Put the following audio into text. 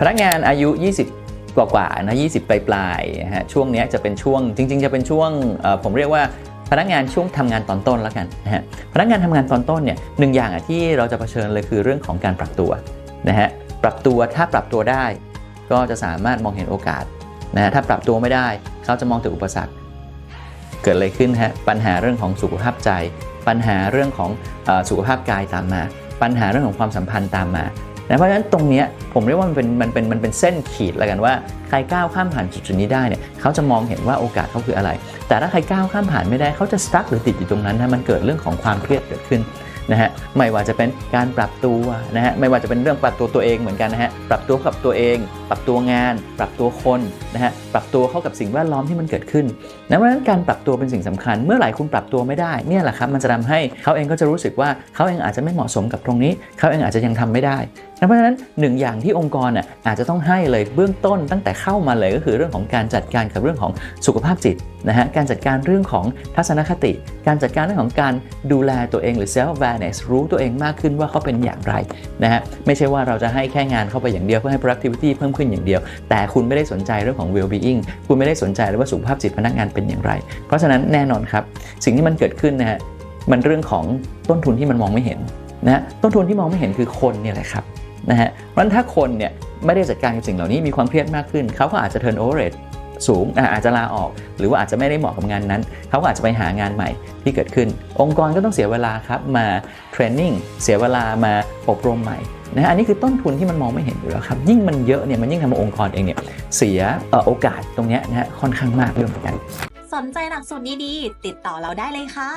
พนักงานอายุ 20 กว่ากว่าๆนะ20ปลายปลายๆฮะช่วงเนี้ยจะเป็นช่วงจริง ๆ จะเป็นช่วงผมเรียกว่าพนักงานช่วงทำงานตอนต้นแล้วกันนะฮะพนักงานทำงานตอนต้นเนี่ยหนึ่งอย่างอะที่เราจะเผชิญเลยคือเรื่องของการปรับตัวนะฮะปรับตัวถ้าปรับตัวได้ ก็จะสามารถมองเห็นโอกาสนะฮะถ้าปรับตัวไม่ได้เขาจะมองแต่อุปสรรค เกิดอะไรขึ้นฮะปัญหาเรื่องของสุขภาพใจ ปัญหาเรื่องของอสุขภาพกายตามมา ปัญหาเรื่องของความสัมพันธ์ตามมา นะเพราะฉะนั้นตรงเนี้ยผมเรียกว่ามันเป็นมันเป็นมันเป็นเส้นขีดแล้วกันว่าใครก้าวข้ามผ่านจุดจุดนี้ได้เนี่ยเขาจะมองเห็นว่าโอกาสเขาคืออะไร แต่ถ้าใครก้าวข้ามผ่านไม่ได้เขาจะสตั๊กหรือติดอยู่ตรงนั้นนะมันเกิดเรื่องของความเครียดเกิดขึ้นนะฮะไม่ว่าจะเป็นการปรับตัวนะฮะไม่ว่าจะเป็นเรื่องปรับตัวตัวเองเหมือนกันนะฮะปรับตัวกับตัวเองปรับตัวงาน ปรับตัวคนนะฮะปรับตัวเข้ากับสิ่งแวดล้อมที่มันเกิดขึ้นนะเพราะฉะนั้นการปรับตัวเป็นสิ่งสำคัญ เมื่อไหร่คุณปรับตัวไม่ได้เนี่ยแหละครับมันจะทำให้เขาเองก็จะรู้สึกว่าเขาเองอาจจะไม่เหมาะสมกับตรงนี้ เขาเองอาจจะยังทำไม่ได้นะเพราะฉะนั้นหนึ่งอย่างที่องค์กรน่ะอาจจะต้องให้เลยเบื้องต้นตั้งแต่เข้ามาเลยก็คือเรื่องของการจัดการกับเรื่องของสุขภาพจิตนะฮะการจัดการเรื่องของทัศนคติ การจัดการเรื่องของการดูแลตัวเองหรือ self awareness รู้ตัวเองมากขึ้นว่าเขาเป็นอย่างไรนะฮะไม่ใช่ว่าเราจะให้แค่งานเข้าไปอย่างเดียวเพื่อให้ productivity เพิ่มขึ้นอย่างเดียว แต่คุณไม่ได้สนใจเรื่องของ well being คุณไม่ได้สนใจเลยว่าสุขภาพจิตพนักงานเป็นอย่างไร เพราะฉะนั้นแน่นอนครับ สิ่งที่มันเกิดขึ้นนะฮะมันเรื่องของต้นทุนที่มันมองไม่เห็นนะฮะต้นทุนที่มองไม่เห็นคือคนเนี่ยแหละครับนะฮะเพราะฉะนั้นถ้าคนเนี่ยไม่ได้จัดการกับสิ่งเหล่านี้มีความเครียดมากขึ้นเขาก็อาจจะ turn over rate สูงอะอาจจะลาออก หรือว่าอาจจะไม่ได้เหมาะกับงานนั้น เขาก็อาจจะไปหางานใหม่ที่เกิดขึ้น องค์กรก็ต้องเสียเวลาครับมาเทรนนิ่งเสียเวลามาอบรมใหม่ นะอันนี้คือต้นทุนที่มันมองไม่เห็นอยู่แล้วครับ ยิ่งมันเยอะเนี่ยมันยิ่งทำให้องค์กรเองเนี่ยเสียโอกาสตรงนี้นะฮะค่อนข้างมากด้วยเหมือนกัน สนใจหลักสูตรดีๆ ติดต่อเราได้เลยค่ะ